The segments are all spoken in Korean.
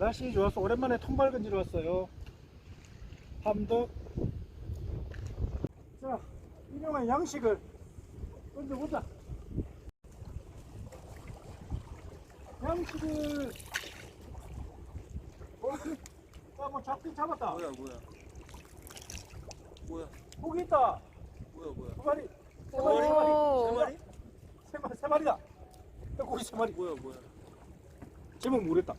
날씨 좋아서 오랜만에 통발 건지러 왔어요. 함덕. 자, 일용할 양식을 건져보자. 양식을 어, 그, 야, 뭐 잡긴 잡았다. 뭐야 뭐야 뭐야 고기 있다. 뭐야 뭐야 두 마리. 세 마리, 세 마리. 오. 세 마리? 세 마리, 세 마리다. 야, 고기 세 마리. 뭐야 뭐야 제목 모르겠다.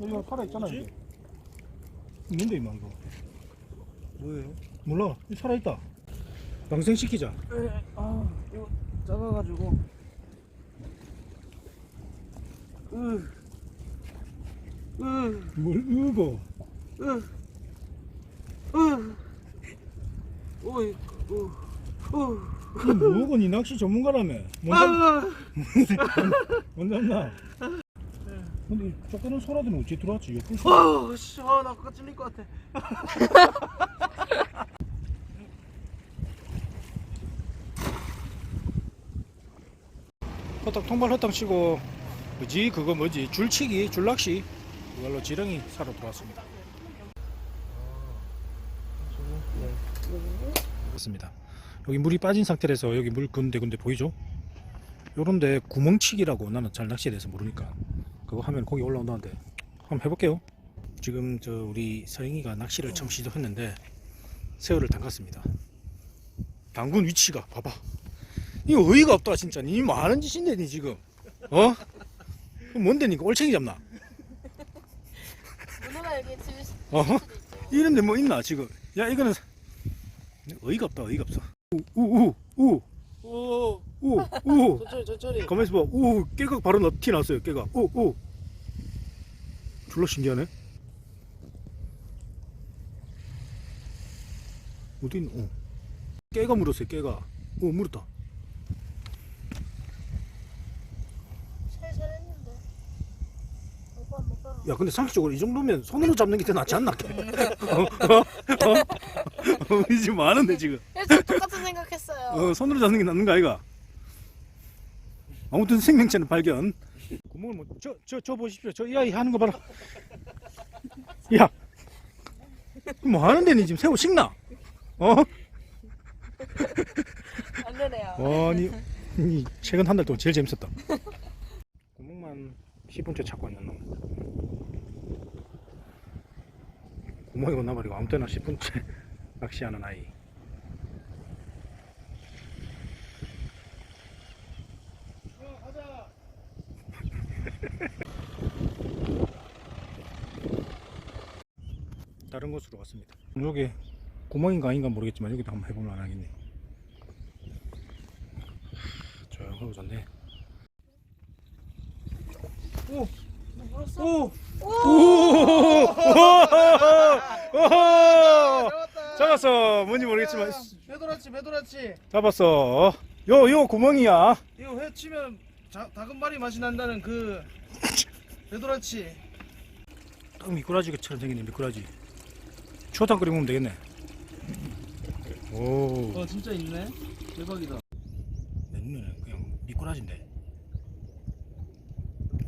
여기 살아 있잖아? 이게. 있는데 이만 이거. 뭐예요? 몰라. 이 살아 있다. 방생시키자. 아 이거 작아가지고 으으으 뭘 으고. 오이 오너 뭐고 니 낚시 전문가라며. 먼저 아! 먼저 나. 근데 조그는 소라들은 어찌 들어왔지? 와, 씨, 아, 나 아까 찔릴 것 같아. 허딱 통발 허딱 치고 뭐지 그거 뭐지 줄치기 줄낚시 그걸로 지렁이 사러 들어왔습니다. 그렇습니다. 여기 물이 빠진 상태라서 여기 물 군데 군데 보이죠? 요런데 구멍치기라고 나는 잘 낚시에 대해서 모르니까 그거 하면 고기 올라온다는데 한번 해볼게요. 지금 저 우리 서영이가 낚시를 처음 시도했는데 새우를 담갔습니다. 담근 위치가 봐봐. 이거 어이가 없다 진짜. 니 뭐하는 짓인데 니 지금? 어? 뭔데 니가 올챙이 잡나? 문어가 여기 질 어? 이런데 뭐 있나 지금? 야 이거는 어이가 없다 어이가 없어. 우우우 우. 오, 우, 우, 천천히, 천천히. 가만있어 봐. 우, 깨가 바로 나, 티 났어요, 깨가. 우, 우. 졸라 신기하네. 어디 있노? 어. 깨가 물었어요, 깨가. 어, 물었다. 살살 했는데. 오빠 못 따라. 야, 근데 상식적으로 이 정도면 손으로 잡는 게 더 낫지 않나? 어? 어? 어? 어? 이제 많은데, 지금. 저 똑같은 생각했어요. 어, 손으로 잡는 게 낫는 거 아이가? 아무튼 생명체는 발견. 구멍을 뭐, 저, 저, 저 보십시오. 저이 아이 하는 거 봐라. 야! 뭐 하는데, 니 지금 새우 식나? 어? 안 되네요. 와, 니, 니 최근 한 달 동안 제일 재밌었다. 구멍만 10분째 찾고 있는 놈. 구멍이 건너버리고 아무 때나 10분째 낚시하는 아이. 다른 곳으로 왔습니다. 여기 구멍인가 아닌가 모르겠지만 여기도 한번 해보면 안 하겠네. 조용하고 좋네. 오! 물었어? 오! 오! 오! 잡았어. 뭔지 모르겠지만 배도라치, 배도라치. 잡았어. 요, 요 구멍이야. 이거 회 치면 자, 다금바리 맛이 난다는 그 배도라치. 딱 미꾸라지처럼 생기네, 미꾸라지. 추어탕 끓여 먹으면 되겠네. 오. 어, 진짜 있네. 대박이다. 내 눈에는 그냥 미꾸라지인데.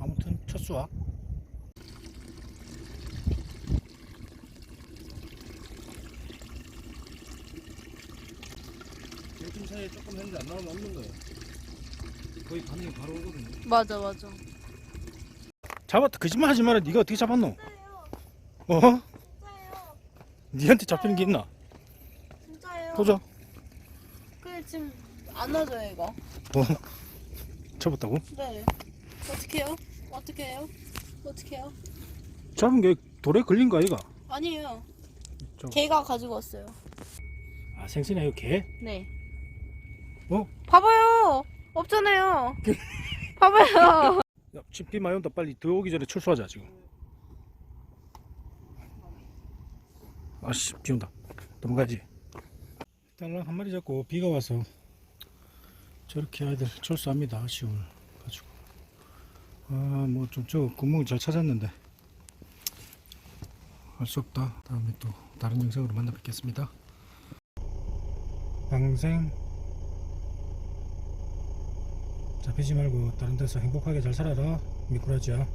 아무튼 첫 수확. 요즘 사이에 조금 했는데 안 나오면 없는 거예요. 거의 반응이 바로 오거든요. 맞아 맞아. 잡았다. 거짓말 하지 마라. 네가 어떻게 잡았노? 어? 진짜요. 니한테 잡히는 게 있나? 진짜요. 보자. 그래 지금 안 와줘요 이거. 어? 잡았다고? 네. 어떻게 해요? 어떻게 해요? 어떻게 해요? 잡은 게 돌에 걸린 거 아이가? 아니에요. 저- 걔가 가지고 왔어요. 아 생선이 이거 개? 네. 어? 봐봐요. 없잖아요. 봐봐요. 야, 지금 비 많이 온다. 빨리 들어오기 전에 출소하자 지금. 아씨 비 온다. 넘어가야지. 딸랑 한 마리 잡고 비가 와서 저렇게 아이들 출소합니다. 아쉬움을 가지고. 아뭐 좀 저 구멍을 잘 찾았는데 할수 없다. 다음에 또 다른 영상으로 만나 뵙겠습니다. 방생 잡히지 말고 다른 데서 행복하게 잘 살아라. 미꾸라지야